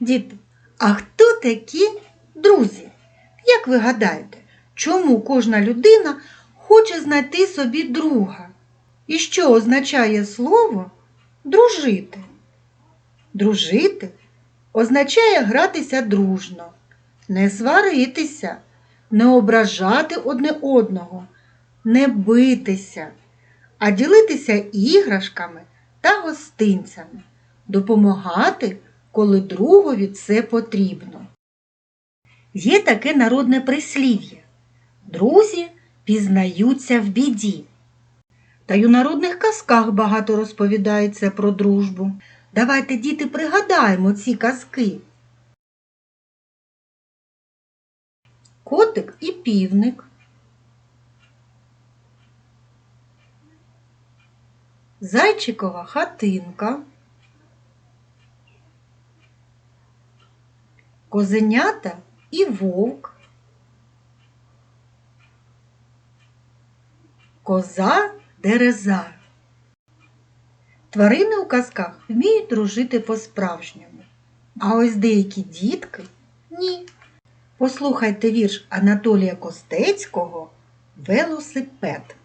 Діти, а хто такі друзі? Як ви гадаєте, чому кожна людина хоче знайти собі друга? І що означає слово дружити? Дружити означає гратися дружно, не сваритися, не ображати одне одного, не битися, а ділитися іграшками та гостинцями, допомагати, коли другові це потрібно. Є таке народне прислів'я. Друзі пізнаються в біді. Та й у народних казках багато розповідається про дружбу. Давайте, діти, пригадаємо ці казки. Котик і півник. Зайчикова хатинка. Козенята і вовк. Коза дереза. Тварини у казках вміють дружити по-справжньому. А ось деякі дітки ні. Послухайте вірш Анатолія Костецького Велосипед.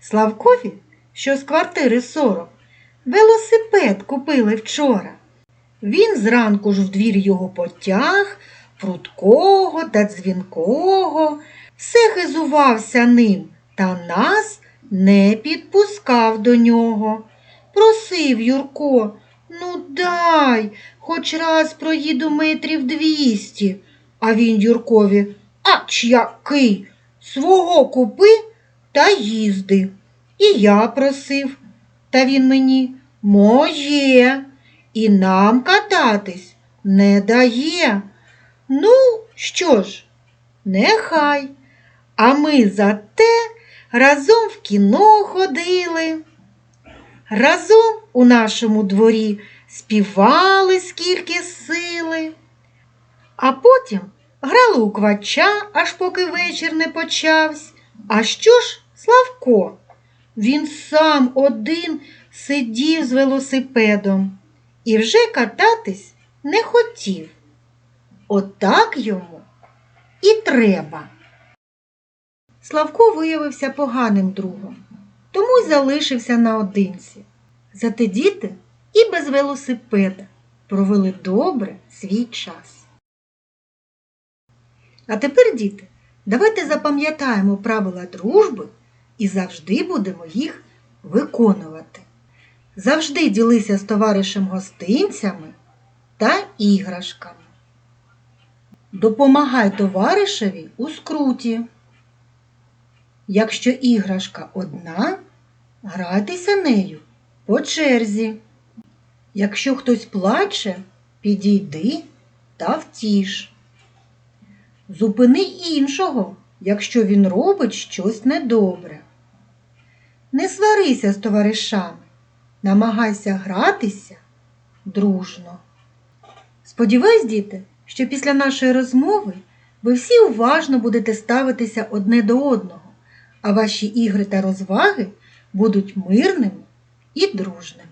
Славкові, що з квартири 40, велосипед купили вчора. Він зранку ж в двір його потяг, прудкого та дзвінкого, все хизувався ним, та нас не підпускав до нього. Просив Юрко, ну дай, хоч раз проїду метрів двісті. А він Юркові, ач який, свого купи та їзди. І я просив, та він мені моє, і нам кататись не дає. Ну, що ж, нехай. А ми зате разом в кіно ходили. Разом у нашому дворі співали скільки сили, а потім грали у квача, аж поки вечір не почався. А що ж Славко? Він сам один сидів з велосипедом і вже кататись не хотів. Отак йому і треба. Славко виявився поганим другом, тому й залишився наодинці. Зате діти і без велосипеда провели добре свій час. А тепер, діти, давайте запам'ятаємо правила дружби і завжди будемо їх виконувати. Завжди ділися з товаришем гостинцями та іграшками. Допомагай товаришеві у скруті. Якщо іграшка одна, грайтеся нею по черзі. Якщо хтось плаче, підійди та втіш. Зупини іншого, якщо він робить щось недобре. Не сварися з товаришами, намагайся гратися дружно. Сподіваюсь, діти, що після нашої розмови ви всі уважно будете ставитися одне до одного, а ваші ігри та розваги будуть мирними і дружними.